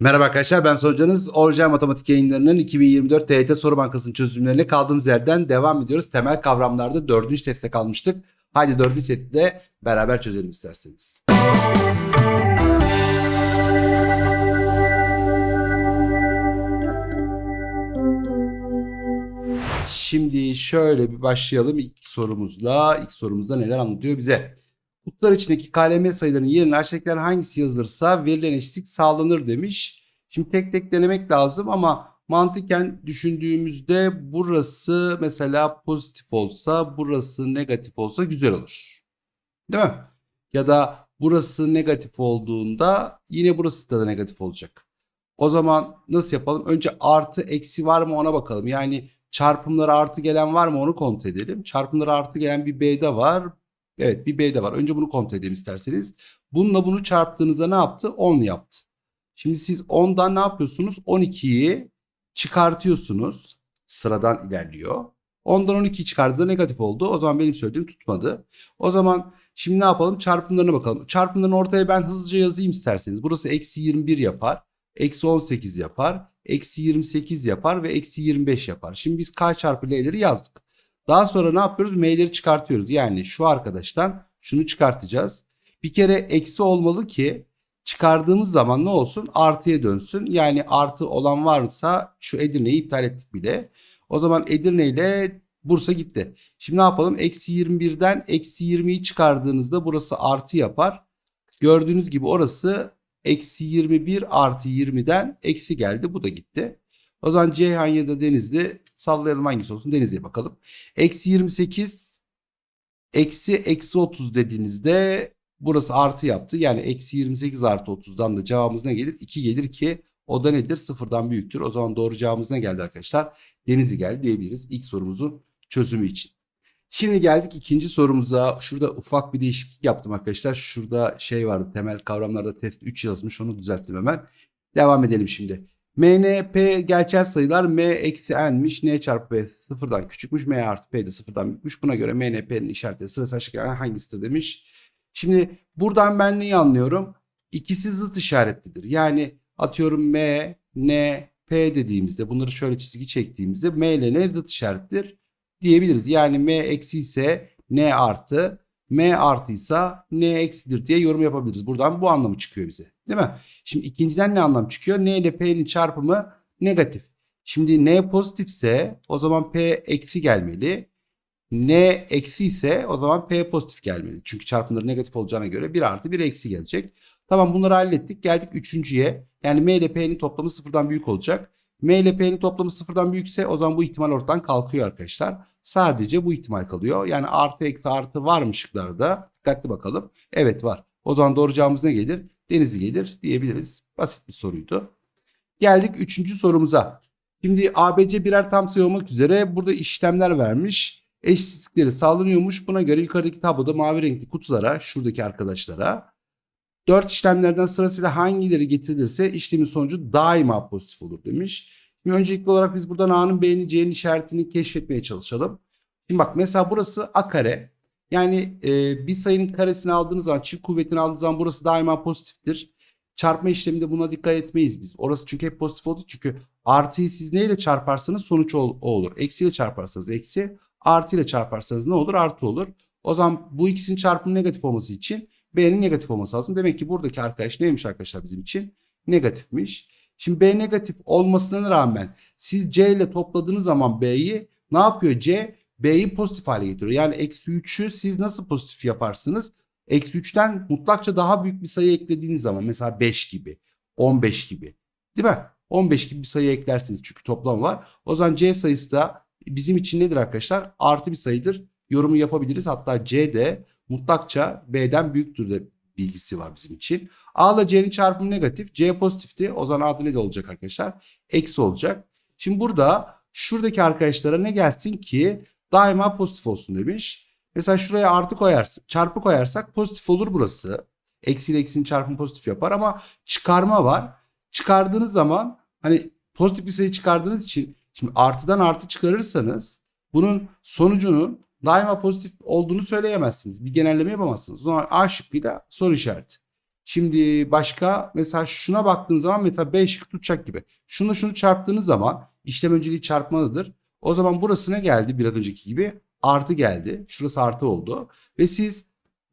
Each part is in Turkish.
Merhaba arkadaşlar ben Sonucanız. Orijinal Matematik yayınlarının 2024 TYT Soru Bankası'nın çözümlerine kaldığımız yerden devam ediyoruz. Temel kavramlarda dördüncü testte kalmıştık. Haydi dördüncü testi de beraber çözelim isterseniz. Şimdi şöyle bir başlayalım ilk sorumuzla. İlk sorumuzda neler anlatıyor bize? Kutular içindeki KLM sayılarının yerine aşağıdakiler hangisi yazılırsa verilen eşitlik sağlanır demiş. Şimdi tek tek denemek lazım ama mantıken düşündüğümüzde burası mesela pozitif olsa burası negatif olsa güzel olur. Değil mi? Ya da burası negatif olduğunda yine burası da negatif olacak. O zaman nasıl yapalım? Önce artı eksi var mı ona bakalım. Yani çarpımlara artı gelen var mı onu kontrol edelim. Çarpımlara artı gelen bir B'de var. Evet bir B'de var. Önce bunu kontrol edelim isterseniz. Bununla bunu çarptığınızda ne yaptı? 10 yaptı. Şimdi siz 10'dan ne yapıyorsunuz? 12'yi çıkartıyorsunuz. Sıradan ilerliyor. 10'dan 12'yi çıkardığında negatif oldu. O zaman benim söylediğim tutmadı. O zaman şimdi ne yapalım? Çarpımlarına bakalım. Çarpımların ortaya ben hızlıca yazayım isterseniz. Burası eksi 21 yapar. Eksi 18 yapar. Eksi 28 yapar ve eksi 25 yapar. Şimdi biz k çarpı l'leri yazdık. Daha sonra ne yapıyoruz? M'leri çıkartıyoruz. Yani şu arkadaştan şunu çıkartacağız. Bir kere eksi olmalı ki çıkardığımız zaman ne olsun? Artıya dönsün. Yani artı olan varsa şu Edirne'yi iptal ettik bile. O zaman Edirne ile Bursa gitti. Şimdi ne yapalım? Eksi 21'den eksi 20'yi çıkardığınızda burası artı yapar. Gördüğünüz gibi orası eksi 21 artı 20'den eksi geldi. Bu da gitti. O zaman Ceyhan ya da Denizli sallayalım hangisi olsun Denizli'ye bakalım. Eksi 28 eksi eksi 30 dediğinizde burası artı yaptı. Yani eksi 28 artı 30'dan da cevabımız ne gelir? 2 gelir ki o da nedir? Sıfırdan büyüktür. O zaman doğru cevabımız ne geldi arkadaşlar? Denizli geldi diyebiliriz ilk sorumuzun çözümü için. Şimdi geldik ikinci sorumuza. Şurada ufak bir değişiklik yaptım arkadaşlar. Şurada şey vardı temel kavramlarda test 3 yazmış onu düzelttim hemen. Devam edelim şimdi. M, N, P gerçel sayılar M eksi N'miş. N çarpı P sıfırdan küçükmüş. M artı P de sıfırdan büyükmüş. Buna göre M, N, P'nin işareti sırası aşağıdakilerden hangisidir demiş. Şimdi buradan ben neyi anlıyorum? İkisi zıt işaretlidir. Yani atıyorum M, N, P dediğimizde bunları şöyle çizgi çektiğimizde M ile N zıt işarettir diyebiliriz. Yani M eksi ise N artı, M artıysa N eksidir diye yorum yapabiliriz. Buradan bu anlamı çıkıyor bize. Değil mi? Şimdi ikinciden ne anlam çıkıyor? N ile P'nin çarpımı negatif. Şimdi N pozitifse o zaman P eksi gelmeli. N eksi ise o zaman P pozitif gelmeli. Çünkü çarpımları negatif olacağına göre 1 artı 1 eksi gelecek. Tamam bunları hallettik. Geldik üçüncüye. Yani M ile P'nin toplamı sıfırdan büyük olacak. M ile P'nin toplamı sıfırdan büyükse o zaman bu ihtimal ortadan kalkıyor arkadaşlar. Sadece bu ihtimal kalıyor. Yani artı eksi artı var mı şıklarda? Dikkatli bakalım. Evet var. O zaman doğru cevabımız ne gelir? Denizli gelir diyebiliriz. Basit bir soruydu. Geldik üçüncü sorumuza. Şimdi ABC birer tam sayı olmak üzere burada işlemler vermiş. Eşitsizlikleri sağlanıyormuş. Buna göre yukarıdaki tabloda mavi renkli kutulara, şuradaki arkadaşlara 4 işlemlerden sırasıyla hangileri getirilirse işlemin sonucu daima pozitif olur demiş. Şimdi öncelikli olarak biz buradan A'nın B'nin C'nin işaretini keşfetmeye çalışalım. Şimdi bak mesela burası A kare. Yani e, bir sayının karesini aldığınız zaman çift kuvvetini aldığınız zaman burası daima pozitiftir. Çarpma işleminde buna dikkat etmeyiz biz. Orası çünkü hep pozitif oldu. Çünkü artıyı siz neyle çarparsanız sonuç o olur. Eksiyle çarparsanız eksi. Artı ile çarparsanız ne olur? Artı olur. O zaman bu ikisinin çarpımı negatif olması için B'nin negatif olması lazım. Demek ki buradaki arkadaş neymiş arkadaşlar bizim için? Negatifmiş. Şimdi B negatif olmasına rağmen siz C ile topladığınız zaman B'yi ne yapıyor? C B'yi pozitif hale getiriyor. Yani eksi 3'ü siz nasıl pozitif yaparsınız? Eksi 3'ten mutlakça daha büyük bir sayı eklediğiniz zaman mesela 5 gibi 15 gibi değil mi? 15 gibi bir sayı eklersiniz çünkü toplam var. O zaman C sayısı da bizim için nedir arkadaşlar? Artı bir sayıdır. Yorumu yapabiliriz. Hatta C de mutlakça B'den büyüktür de bilgisi var bizim için. A ile C'nin çarpımı negatif. C pozitifti. O zaman adı ne de olacak arkadaşlar? Eksi olacak. Şimdi burada şuradaki arkadaşlara ne gelsin ki daima pozitif olsun demiş. Mesela şuraya artı koyarsak, çarpı koyarsak pozitif olur burası. Eksi ile eksinin çarpımı pozitif yapar ama çıkarma var. Çıkardığınız zaman hani pozitif bir sayı çıkardığınız için şimdi artıdan artı çıkarırsanız bunun sonucunun daima pozitif olduğunu söyleyemezsiniz. Bir genelleme yapamazsınız. O zaman A şıkkıyla soru işareti. Şimdi başka mesela şuna baktığınız zaman mesela B şıkkı tutacak gibi. Şunu şunu çarptığınız zaman işlem önceliği çarpmalıdır. O zaman burası ne geldi biraz önceki gibi? Artı geldi. Şurası artı oldu. Ve siz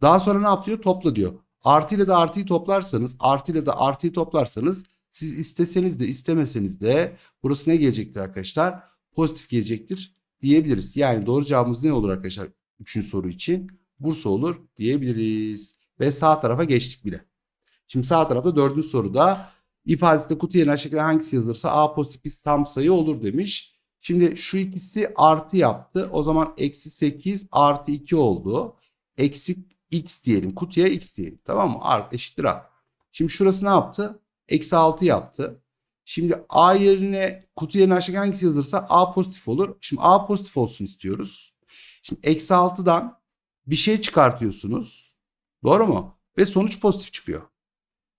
daha sonra ne yapıyor? Topla diyor. Artı ile de artıyı toplarsanız, artı ile de artıyı toplarsanız siz isteseniz de istemeseniz de burası ne gelecektir arkadaşlar? Pozitif gelecektir diyebiliriz. Yani doğru cevabımız ne olur arkadaşlar? Üçüncü soru için Bursa olur diyebiliriz. Ve sağ tarafa geçtik bile. Şimdi sağ tarafta dördüncü soruda ifadesinde kutu yerine aşağıdakiler hangisi yazılırsa A pozitif bir tam sayı olur demiş. Şimdi şu ikisi artı yaptı. O zaman eksi 8 artı 2 oldu. Eksi x diyelim. Kutuya x diyelim. Tamam mı? Artı eşittir A. Şimdi şurası ne yaptı? Eksi 6 yaptı. Şimdi A yerine kutu yerine aşağıdaki hangisi yazılırsa A pozitif olur. Şimdi A pozitif olsun istiyoruz. Şimdi eksi 6'dan bir şey çıkartıyorsunuz. Doğru mu? Ve sonuç pozitif çıkıyor.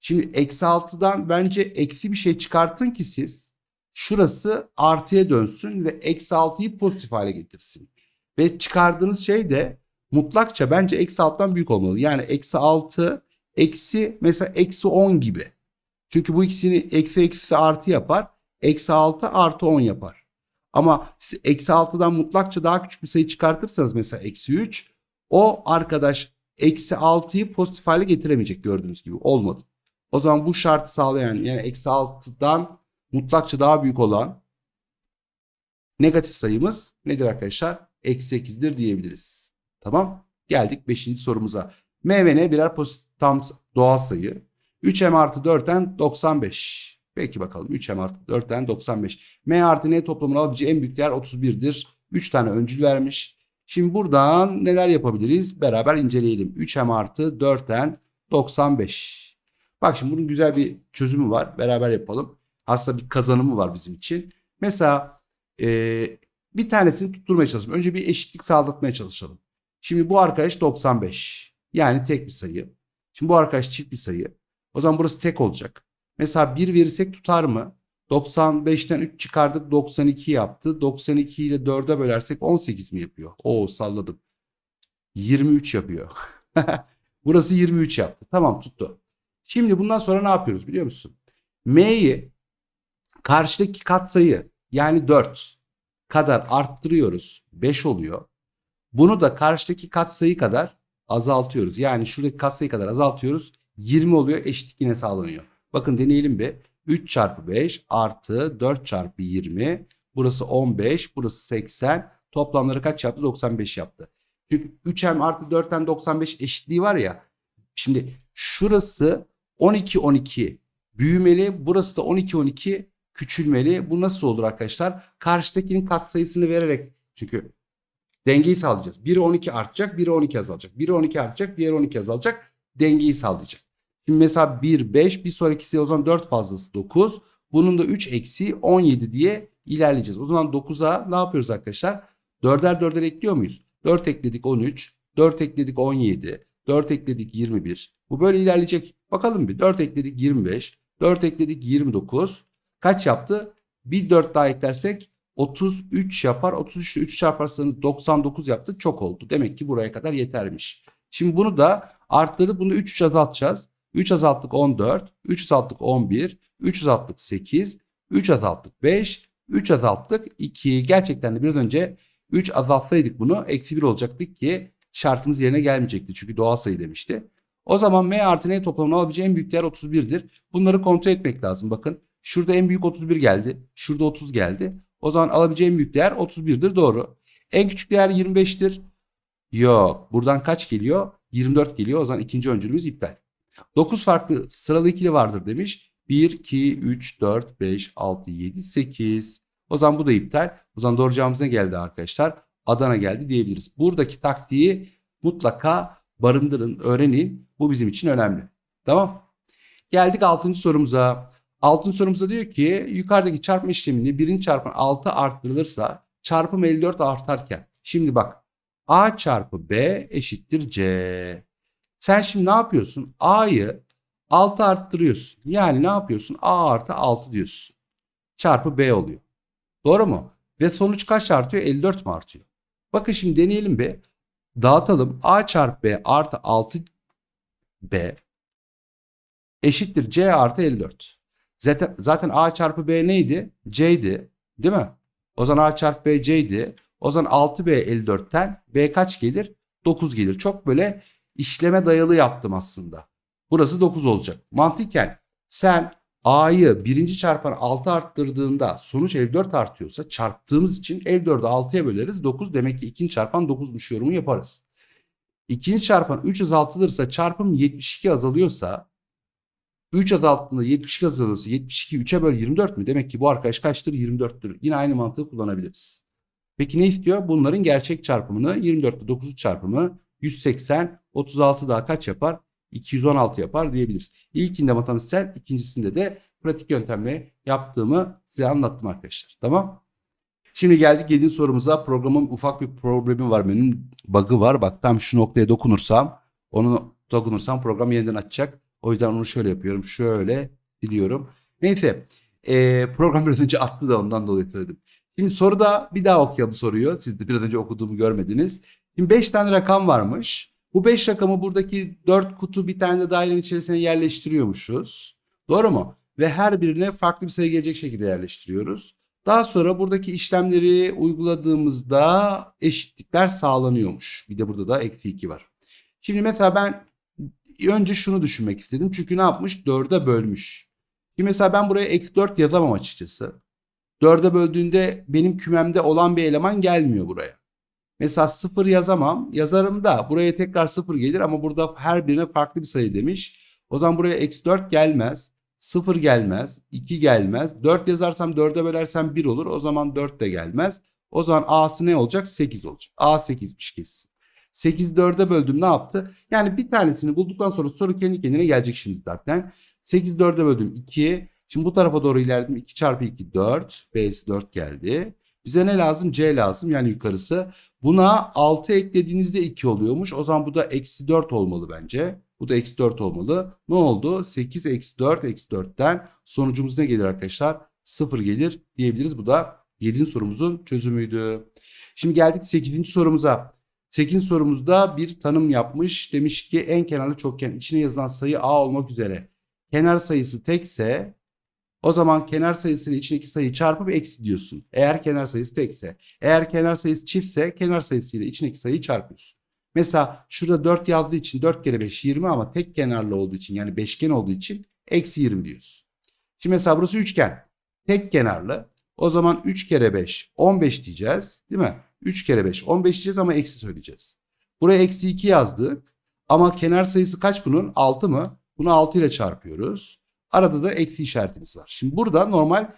Şimdi eksi 6'dan bence eksi bir şey çıkartın ki siz şurası artıya dönsün ve eksi 6'yı pozitif hale getirsin. Ve çıkardığınız şey de mutlakça bence eksi 6'dan büyük olmalı. Yani eksi 6 eksi mesela eksi 10 gibi. Çünkü bu ikisini eksi eksi artı yapar. Eksi 6 artı 10 yapar. Ama eksi 6'dan mutlakça daha küçük bir sayı çıkartırsanız mesela eksi 3 o arkadaş eksi 6'yı pozitif hale getiremeyecek gördüğünüz gibi olmadı. O zaman bu şartı sağlayan yani eksi 6'dan mutlakça daha büyük olan negatif sayımız nedir arkadaşlar? Eksi 8'dir diyebiliriz. Tamam. Geldik 5. sorumuza. M ve N birer pozitif tam doğal sayı. 3M artı 4'ten 95. Peki bakalım 3M artı 4'ten 95. M artı N toplamını alabileceği en büyük değer 31'dir. 3 tane öncül vermiş. Şimdi buradan neler yapabiliriz? Beraber inceleyelim. 3M artı 4'ten 95. Bak şimdi bunun güzel bir çözümü var. Beraber yapalım. Aslında bir kazanımı var bizim için. Mesela e, bir tanesini tutturmaya çalışalım. Önce bir eşitlik sağlatmaya çalışalım. Şimdi bu arkadaş 95. Yani tek bir sayı. Şimdi bu arkadaş çift bir sayı. O zaman burası tek olacak. Mesela 1 verirsek tutar mı? 95'ten 3 çıkardık 92 yaptı. 92'yi de 4'e bölersek 18 mi yapıyor? Oo salladım. 23 yapıyor. burası 23 yaptı. Tamam tuttu. Şimdi bundan sonra ne yapıyoruz biliyor musun? M'yi karşıdaki katsayı yani 4 kadar arttırıyoruz. 5 oluyor. Bunu da karşıdaki katsayı kadar azaltıyoruz. Yani şuradaki katsayı kadar azaltıyoruz. 20 oluyor eşitlik yine sağlanıyor. Bakın deneyelim bir. 3 çarpı 5 artı 4 çarpı 20. Burası 15. Burası 80. Toplamları kaç yaptı? 95 yaptı. Çünkü 3m artı 4'ten 95 eşitliği var ya. Şimdi şurası 12 12 büyümeli. Burası da 12 12 küçülmeli. Bu nasıl olur arkadaşlar? Karşıdakinin katsayısını vererek çünkü dengeyi sağlayacağız. Biri 12 artacak, biri 12 azalacak. Biri 12 artacak, diğeri 12 azalacak. Dengeyi sağlayacak. Şimdi mesela 1 5 bir sonrakisi o zaman 4 fazlası 9. Bunun da 3 eksi 17 diye ilerleyeceğiz. O zaman 9'a ne yapıyoruz arkadaşlar? 4'er 4'er ekliyor muyuz? 4 ekledik 13, 4 ekledik 17, 4 ekledik 21. Bu böyle ilerleyecek. Bakalım bir 4 ekledik 25, 4 ekledik 29. Kaç yaptı? Bir 4 daha eklersek 33 yapar. 33 ile 3 çarparsanız 99 yaptı. Çok oldu. Demek ki buraya kadar yetermiş. Şimdi bunu da arttırdık. Bunu 3 azaltacağız. 3 azalttık 14, 3 azalttık 11, 3 azalttık 8, 3 azalttık 5, 3 azalttık 2. Gerçekten de biraz önce 3 azaltsaydık bunu eksi 1 olacaktık ki şartımız yerine gelmeyecekti. Çünkü doğal sayı demişti. O zaman m artı n toplamını alabileceği en büyük değer 31'dir. Bunları kontrol etmek lazım. Bakın şurada en büyük 31 geldi. Şurada 30 geldi. O zaman alabileceği en büyük değer 31'dir doğru. En küçük değer 25'tir. Yok. Buradan kaç geliyor? 24 geliyor. O zaman ikinci öncülümüz iptal. 9 farklı sıralı ikili vardır demiş. 1, 2, 3, 4, 5, 6, 7, 8. O zaman bu da iptal. O zaman doğru cevabımız ne geldi arkadaşlar? Adana geldi diyebiliriz. Buradaki taktiği mutlaka barındırın, öğrenin. Bu bizim için önemli. Tamam. Geldik 6. sorumuza. 6. sorumuza diyor ki yukarıdaki çarpma işlemini 1. çarpım 6 arttırılırsa çarpım 54 artarken. Şimdi bak A çarpı B eşittir C. Sen şimdi ne yapıyorsun? A'yı 6 arttırıyorsun. Yani ne yapıyorsun? A artı 6 diyorsun. Çarpı B oluyor. Doğru mu? Ve sonuç kaç artıyor? 54 mi artıyor? Bakın şimdi deneyelim be. Dağıtalım. A çarpı B artı 6 B eşittir C artı 54. Zaten, zaten A çarpı B neydi? C'ydi. Değil mi? O zaman A çarpı B C'ydi. O zaman 6B 54'ten B kaç gelir? 9 gelir. Çok böyle işleme dayalı yaptım aslında. Burası 9 olacak. Mantıken sen A'yı birinci çarpan 6 arttırdığında sonuç 54 artıyorsa çarptığımız için 54'ü 6'ya böleriz. 9 demek ki ikinci çarpan 9'muş yorumu yaparız. İkinci çarpan 3 azaltılırsa çarpım 72 azalıyorsa 3 azalttığında 72 azalıyorsa 72 3'e böl 24 mü? Demek ki bu arkadaş kaçtır? 24'tür. Yine aynı mantığı kullanabiliriz. Peki ne istiyor? Bunların gerçek çarpımını 24 ile 9'un çarpımı 180 36 daha kaç yapar? 216 yapar diyebiliriz. İlkinde matematiksel, ikincisinde de pratik yöntemle yaptığımı size anlattım arkadaşlar. Tamam? Şimdi geldik 7. sorumuza. Programın ufak bir problemi var. Benim bug'ı var. Bak tam şu noktaya dokunursam, onu dokunursam program yeniden açacak. O yüzden onu şöyle yapıyorum. Şöyle diliyorum. Neyse. E, program biraz önce attı da ondan dolayı söyledim. Şimdi soruda bir daha okuyalım soruyu. Siz de biraz önce okuduğumu görmediniz. Şimdi 5 tane rakam varmış. Bu 5 rakamı buradaki 4 kutu bir tane de dairenin içerisine yerleştiriyormuşuz. Doğru mu? Ve her birine farklı bir sayı gelecek şekilde yerleştiriyoruz. Daha sonra buradaki işlemleri uyguladığımızda eşitlikler sağlanıyormuş. Bir de burada da eksi 2 var. Şimdi mesela ben önce şunu düşünmek istedim. Çünkü ne yapmış? 4'e bölmüş. Şimdi mesela ben buraya eksi 4 yazamam açıkçası. 4'e böldüğünde benim kümemde olan bir eleman gelmiyor buraya. Mesela 0 yazamam. Yazarım da buraya tekrar 0 gelir ama burada her birine farklı bir sayı demiş. O zaman buraya eksi 4 gelmez. 0 gelmez. 2 gelmez. 4 yazarsam 4'e bölersem 1 olur. O zaman 4 de gelmez. O zaman A'sı ne olacak? 8 olacak. A 8'miş kesin. 8 4'e böldüm ne yaptı? Yani bir tanesini bulduktan sonra soru kendi kendine gelecek şimdi zaten. 8 4'e böldüm 2. Şimdi bu tarafa doğru ilerledim. 2 çarpı 2 4. B'si 4 geldi. Bize ne lazım? C lazım yani yukarısı. Buna 6 eklediğinizde 2 oluyormuş. O zaman bu da eksi 4 olmalı bence. Bu da eksi 4 olmalı. Ne oldu? 8 eksi 4 eksi 4'ten sonucumuz ne gelir arkadaşlar? 0 gelir diyebiliriz. Bu da 7. sorumuzun çözümüydü. Şimdi geldik 8. sorumuza. 8. sorumuzda bir tanım yapmış. Demiş ki en kenarlı çokgen içine yazılan sayı A olmak üzere. Kenar sayısı tekse o zaman kenar sayısıyla içindeki sayıyı çarpıp eksi diyorsun. Eğer kenar sayısı tekse. Eğer kenar sayısı çiftse kenar sayısıyla içindeki sayıyı çarpıyorsun. Mesela şurada 4 yazdığı için 4 kere 5 20 ama tek kenarlı olduğu için yani beşgen olduğu için eksi 20 diyorsun. Şimdi mesela burası üçgen. Tek kenarlı. O zaman 3 kere 5 15 diyeceğiz değil mi? 3 kere 5 15 diyeceğiz ama eksi söyleyeceğiz. Buraya eksi 2 yazdık. Ama kenar sayısı kaç bunun? 6 mı? Bunu 6 ile çarpıyoruz. Arada da eksi işaretimiz var. Şimdi burada normal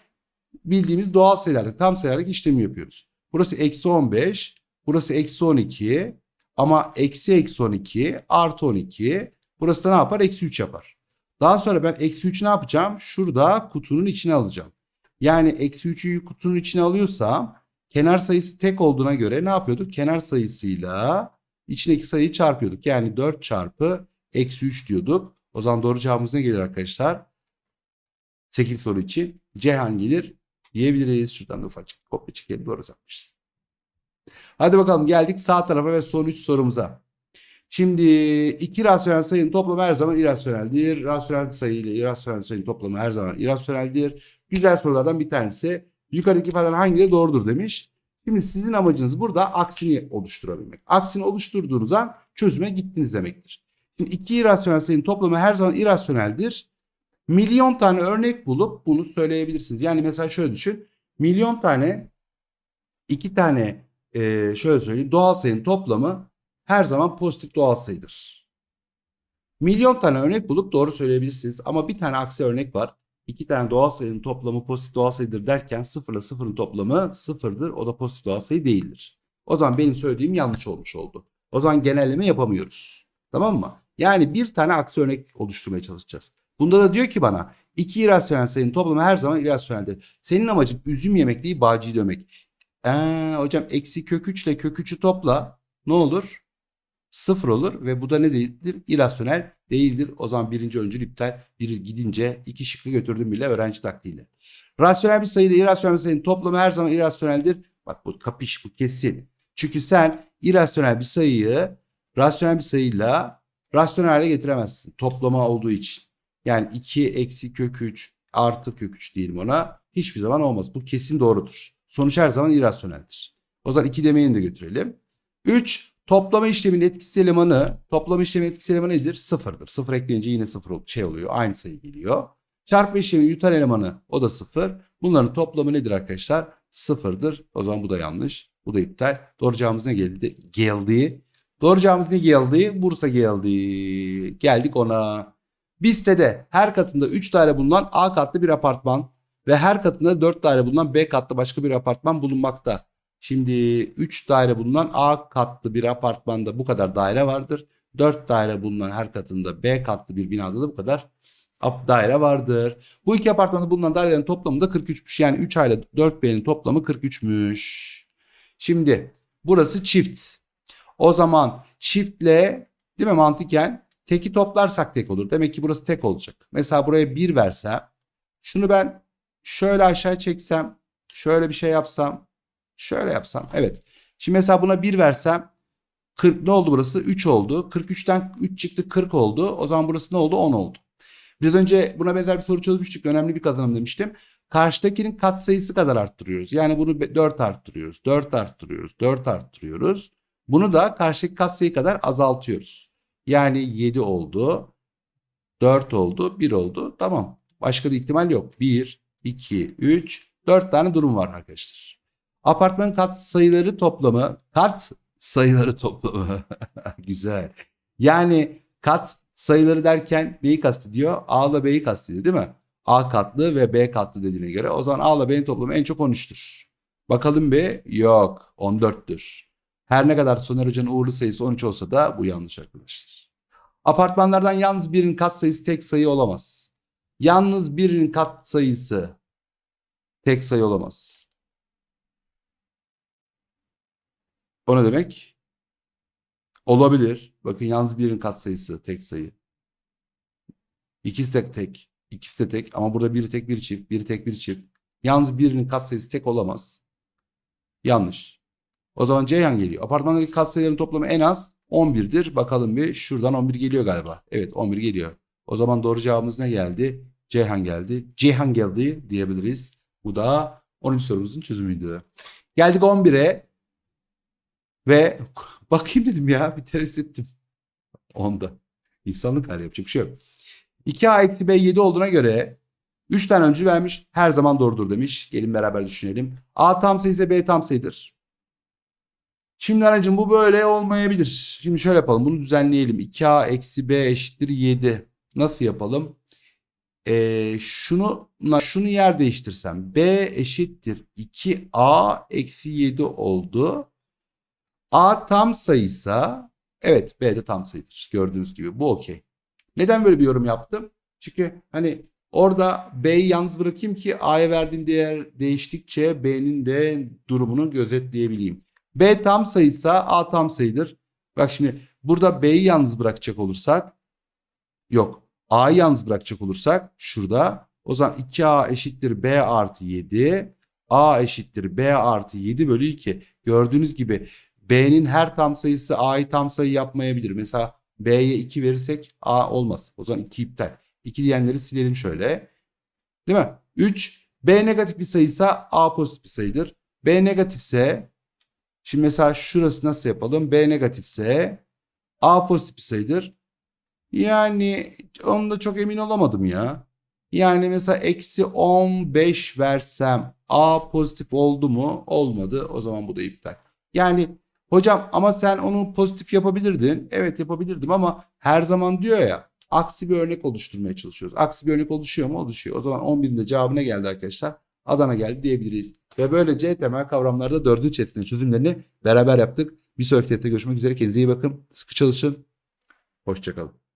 bildiğimiz doğal sayılarda tam sayılardaki işlemi yapıyoruz. Burası eksi 15. Burası eksi 12. Ama eksi eksi 12 artı 12. Burası da ne yapar? Eksi 3 yapar. Daha sonra ben eksi 3 ne yapacağım? Şurada kutunun içine alacağım. Yani eksi 3'ü kutunun içine alıyorsam kenar sayısı tek olduğuna göre ne yapıyorduk? Kenar sayısıyla içindeki sayıyı çarpıyorduk. Yani 4 çarpı eksi 3 diyorduk. O zaman doğru cevabımız ne gelir arkadaşlar? 8 soru için C hangidir diyebiliriz. Şuradan da ufacık kopya çekelim. Doğru yapmışız. Hadi bakalım geldik sağ tarafa ve son 3 sorumuza. Şimdi iki rasyonel sayının toplamı her zaman irasyoneldir. Rasyonel sayı ile irasyonel sayının toplamı her zaman irasyoneldir. Güzel sorulardan bir tanesi. Yukarıdaki ifadeler hangileri doğrudur demiş. Şimdi sizin amacınız burada aksini oluşturabilmek. Aksini oluşturduğunuz an çözüme gittiniz demektir. Şimdi iki irasyonel sayının toplamı her zaman irasyoneldir. Milyon tane örnek bulup bunu söyleyebilirsiniz. Yani mesela şöyle düşün. Milyon tane iki tane e, şöyle söyleyeyim doğal sayının toplamı her zaman pozitif doğal sayıdır. Milyon tane örnek bulup doğru söyleyebilirsiniz. Ama bir tane aksi örnek var. İki tane doğal sayının toplamı pozitif doğal sayıdır derken sıfırla sıfırın toplamı sıfırdır. O da pozitif doğal sayı değildir. O zaman benim söylediğim yanlış olmuş oldu. O zaman genelleme yapamıyoruz. Tamam mı? Yani bir tane aksi örnek oluşturmaya çalışacağız. Bunda da diyor ki bana iki irasyonel sayının toplamı her zaman irasyoneldir. Senin amacın üzüm yemek değil bağcıyı dövmek. Ee, hocam eksi kök 3 ile kök 3'ü topla ne olur? Sıfır olur ve bu da ne değildir? İrasyonel değildir. O zaman birinci öncül iptal. Biri gidince iki şıkkı götürdüm bile öğrenci taktiğiyle. Rasyonel bir sayı ile irasyonel bir sayının toplamı her zaman irasyoneldir. Bak bu kapış bu kesin. Çünkü sen irasyonel bir sayıyı rasyonel bir sayıyla rasyonel hale getiremezsin. Toplama olduğu için. Yani 2 eksi kök 3 artı kök 3 diyelim ona. Hiçbir zaman olmaz. Bu kesin doğrudur. Sonuç her zaman irrasyoneldir. O zaman 2 demeyi de götürelim. 3 toplama işleminin etkisiz elemanı, toplama işleminin etkisiz elemanı nedir? Sıfırdır. Sıfır ekleyince yine sıfır şey oluyor. Aynı sayı geliyor. Çarpma işleminin yutan elemanı o da sıfır. Bunların toplamı nedir arkadaşlar? Sıfırdır. O zaman bu da yanlış. Bu da iptal. Doğru cevabımız ne geldi? Geldi. Doğru cevabımız ne geldi? Bursa geldi. Geldik ona. Bir sitede her katında 3 daire bulunan A katlı bir apartman ve her katında 4 daire bulunan B katlı başka bir apartman bulunmakta. Şimdi 3 daire bulunan A katlı bir apartmanda bu kadar daire vardır. 4 daire bulunan her katında B katlı bir binada da bu kadar daire vardır. Bu iki apartmanda bulunan dairelerin toplamı da 43'müş. Yani 3 aile 4B'nin toplamı 43'müş. Şimdi burası çift. O zaman çiftle değil mi mantıken teki toplarsak tek olur. Demek ki burası tek olacak. Mesela buraya 1 versem şunu ben şöyle aşağı çeksem şöyle bir şey yapsam şöyle yapsam evet. Şimdi mesela buna 1 versem 40 ne oldu burası? 3 oldu. 43'ten 3 çıktı 40 oldu. O zaman burası ne oldu? 10 oldu. Biraz önce buna benzer bir soru çözmüştük. Önemli bir kazanım demiştim. Karşıdakinin katsayısı kadar arttırıyoruz. Yani bunu 4 arttırıyoruz. 4 arttırıyoruz. 4 arttırıyoruz. Bunu da karşıdaki katsayı kadar azaltıyoruz. Yani 7 oldu. 4 oldu. 1 oldu. Tamam. Başka bir ihtimal yok. 1, 2, 3, 4 tane durum var arkadaşlar. Apartmanın kat sayıları toplamı, kat sayıları toplamı. Güzel. Yani kat sayıları derken neyi kastediyor? A ile B'yi kastediyor değil mi? A katlı ve B katlı dediğine göre. O zaman A ile B'nin toplamı en çok 13'tür. Bakalım B yok 14'tür. Her ne kadar Soner Hoca'nın uğurlu sayısı 13 olsa da bu yanlış arkadaşlar. Apartmanlardan yalnız birinin kat sayısı tek sayı olamaz. Yalnız birinin kat sayısı tek sayı olamaz. O ne demek? Olabilir. Bakın yalnız birinin katsayısı tek sayı. İkisi de tek. İkisi de tek ama burada biri tek biri çift. Biri tek biri çift. Yalnız birinin katsayısı tek olamaz. Yanlış. O zaman Ceyhan geliyor. Apartmandaki katsayıların toplamı en az 11'dir. Bakalım bir şuradan 11 geliyor galiba. Evet 11 geliyor. O zaman doğru cevabımız ne geldi? Ceyhan geldi. Ceyhan geldi diyebiliriz. Bu da 13 sorumuzun çözümüydü. Geldik 11'e. Ve bakayım dedim ya bir tereddüt ettim. Onda. İnsanlık hali yapacak bir şey yok. 2A eksi B 7 olduğuna göre 3 tane öncü vermiş. Her zaman doğrudur demiş. Gelin beraber düşünelim. A tam sayı ise B tam sayıdır. Şimdi aracım bu böyle olmayabilir. Şimdi şöyle yapalım. Bunu düzenleyelim. 2A eksi B eşittir 7. Nasıl yapalım? Ee, şunu şunu yer değiştirsem. B eşittir 2A eksi 7 oldu. A tam sayıysa evet B de tam sayıdır. Gördüğünüz gibi bu okey. Neden böyle bir yorum yaptım? Çünkü hani orada B'yi yalnız bırakayım ki A'ya verdiğim değer değiştikçe B'nin de durumunu gözetleyebileyim. B tam sayıysa A tam sayıdır. Bak şimdi burada B'yi yalnız bırakacak olursak yok A'yı yalnız bırakacak olursak şurada o zaman 2A eşittir B artı 7 A eşittir B artı 7 bölü 2. Gördüğünüz gibi B'nin her tam sayısı A'yı tam sayı yapmayabilir. Mesela B'ye 2 verirsek A olmaz. O zaman 2 iptal. 2 diyenleri silelim şöyle. Değil mi? 3. B negatif bir sayıysa A pozitif bir sayıdır. B negatifse şimdi mesela şurası nasıl yapalım? B negatifse A pozitif bir sayıdır. Yani onda çok emin olamadım ya. Yani mesela eksi 15 versem A pozitif oldu mu? Olmadı. O zaman bu da iptal. Yani Hocam ama sen onu pozitif yapabilirdin. Evet yapabilirdim ama her zaman diyor ya aksi bir örnek oluşturmaya çalışıyoruz. Aksi bir örnek oluşuyor mu? Oluşuyor. O zaman 11'in de cevabına geldi arkadaşlar. Adana geldi diyebiliriz. Ve böylece temel kavramlarda dördüncü çetinin çözümlerini beraber yaptık. Bir sonraki teste görüşmek üzere. Kendinize iyi bakın. Sıkı çalışın. Hoşçakalın.